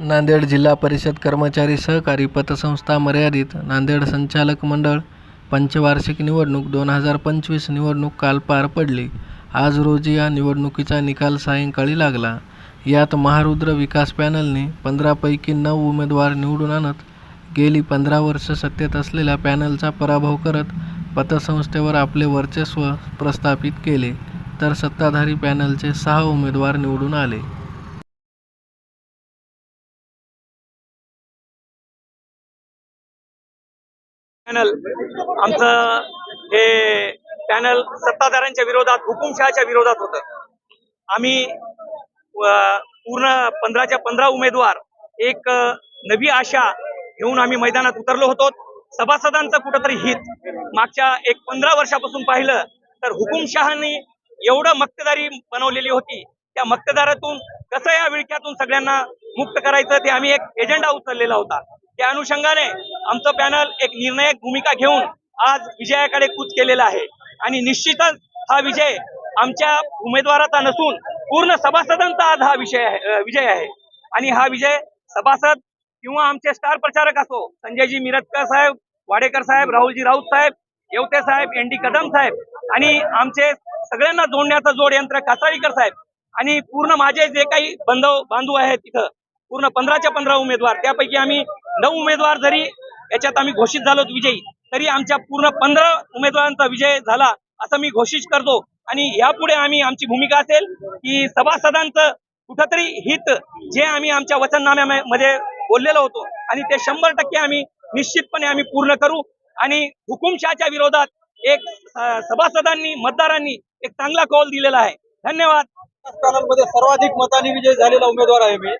नांदेड जिल्हा परिषद कर्मचारी सहकारी पतसंस्था मर्यादित नांदेड संचालक मंडळ पंचवार्षिक निवडणूक दोन हजार पंचवीस निवडणूक काल पार पडली. आज रोजी या निवडणुकीचा निकाल सायंकाळी लागला. यात महारुद्र विकास पॅनलने पंधरापैकी नऊ उमेदवार निवडून आणत गेली पंधरा वर्ष सत्तेत असलेल्या पॅनलचा पराभव करत पतसंस्थेवर आपले वर्चस्व प्रस्थापित केले तर सत्ताधारी पॅनलचे सहा उमेदवार निवडून आले. पॅनल. आमचं हे पॅनल सत्ताधाऱ्यांच्या विरोधात हुकुमशहाच्या विरोधात होतं. आम्ही पूर्ण पंधराच्या पंधरा उमेदवार एक नवी आशा घेऊन आम्ही मैदानात उतरलो होतो. सभासदांचं कुठंतरी हित. मागच्या एक पंधरा वर्षापासून पाहिलं तर हुकुमशहानी एवढं मक्तेदारी बनवलेली होती. त्या मक्तेदारातून कसं या विळख्यातून सगळ्यांना मुक्त करायचं ते आम्ही एक एजेंडा उचललेला होता. त्या अनुषंगाने आमचं पॅनल एक निर्णायक भूमिका घेऊन आज विजयाकडे कूच केलेला आहे. आणि निश्चितच हा विजय आमच्या उमेदवाराचा नसून पूर्ण सभासदांचा आज हा विषय विजय आहे. आणि हा विजय सभासद किंवा आमचे स्टार प्रचारक असो संजयजी मिरतकर साहेब वाडेकर साहेब राहुलजी राऊत साहेब येवते साहेब एन डी कदम साहेब आणि आमचे सगळ्यांना जोडण्याचं जोड यंत्र कासाळीकर साहेब आणि पूर्ण माझे जे काही बंधव बांधव आहेत तिथं पूर्ण पंधराच्या पंधरा उमेदवार त्यापैकी आम्ही नऊ उमेदवार जरी याच्यात आम्ही घोषित झालो विजयी तरी आमच्या पूर्ण पंधरा उमेदवारांचा विजय झाला असं मी घोषित करतो. आणि यापुढे आम्ही आमची भूमिका असेल की सभासदांचं कुठंतरी हित जे आम्ही आमच्या वचननाम्यामध्ये बोललेलो होतो आणि ते शंभर टक्के आम्ही निश्चितपणे आम्ही पूर्ण करू. आणि हुकुमशाच्या विरोधात एक सभासदांनी मतदारांनी एक चांगला कौल दिलेला आहे. धन्यवाद. मध्ये सर्वाधिक मतांनी विजय झालेला उमेदवार आहे मी.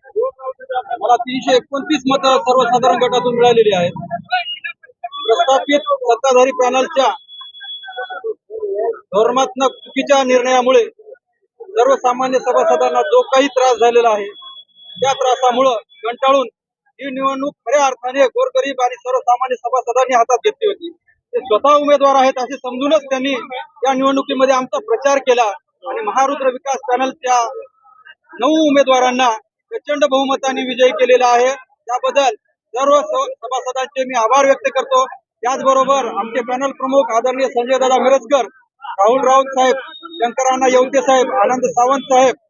मला तीनशे एकोणतीस मतं सर्वसाधारण गटातून मिळालेली आहेत. प्रस्थापित सत्ताधारी पॅनलच्या धोरणात्मक चुकीच्या निर्णयामुळे सर्वसामान्य सभासदांना जो काही त्रास झालेला आहे त्या त्रासामुळं कंटाळून ही निवडणूक खऱ्या अर्थाने गोरगरीब आणि सर्वसामान्य सभासदांनी हातात घेतली होती. ते स्वतः उमेदवार आहेत असे समजूनच त्यांनी या निवडणुकीमध्ये आमचा प्रचार केला आणि महारुद्र विकास पॅनलच्या नऊ उमेदवारांना प्रचंड बहुमताने विजयी केलेला आहे. त्याबद्दल सर्व सभासदांचे मी आभार व्यक्त करतो. त्याचबरोबर आमचे पॅनल प्रमुख आदरणीय संजय दादा मिरजकर राहुल राऊत साहेब शंकरांना येवते साहेब आनंद सावंत साहेब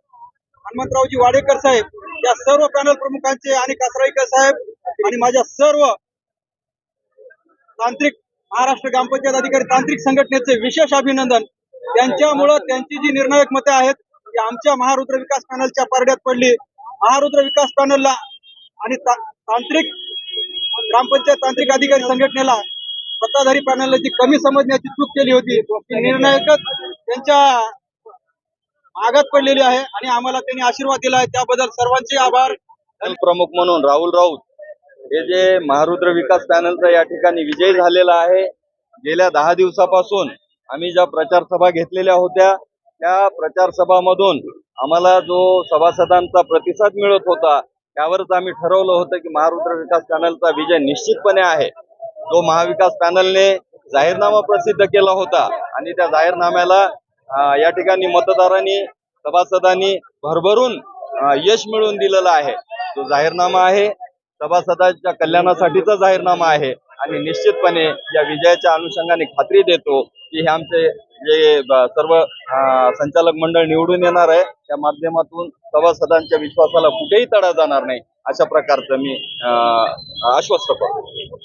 हनुमंतरावजी वाडेकर साहेब या सर्व पॅनल प्रमुखांचे आणि कासराईकर साहेब आणि माझ्या सर्व तांत्रिक महाराष्ट्र ग्रामपंचायत अधिकारी तांत्रिक संघटनेचे विशेष अभिनंदन. त्यांच्यामुळं त्यांची जी निर्णायक मते आहेत ती आमच्या महारुद्र विकास पॅनलच्या पारड्यात पडली. महारुद्र विकास पॅनलला आणि तांत्रिक ग्रामपंचायत तांत्रिक अधिकारी संघटनेला सत्ताधारी पॅनलला जी कमी समजण्याची चूक केली होती ती निर्णायकच त्यांच्या मागात पडलेली आहे आणि आम्हाला त्यांनी आशीर्वाद दिला आहे. त्याबद्दल सर्वांचे आभार. प्रमुख म्हणून राहुल राऊत हे जे महारुद्र विकास पॅनलचा या ठिकाणी विजय झालेला आहे गेल्या दहा दिवसापासून आम्ही ज्या प्रचार सभा घेतलेल्या होत्या त्या प्रचार सभामधून आम्हाला जो सभासदांचा प्रतिसाद मिळत होता त्यावरच आम्ही ठरवलं होतं की महारुद्र विकास पॅनलचा विजय निश्चितपणे आहे. जो महाविकास पॅनलने जाहीरनामा प्रसिद्ध केला होता आणि त्या जाहीरनाम्याला या ठिकाणी मतदारांनी सभासदांनी भरभरून यश मिळवून दिलेलं आहे. जो जाहीरनामा आहे सभासदांच्या कल्याणासाठीचा जाहीरनामा आहे आणि निश्चितपणे या विजयाच्या अनुषंगाने खात्री देतो की हे आमचे जे सर्व संचालक मंडळ निवडून येणार आहे त्या माध्यमातून सभासदांच्या विश्वासाला कुठेही तडा जाणार नाही अशा प्रकारचं मी आश्वस्त करतो.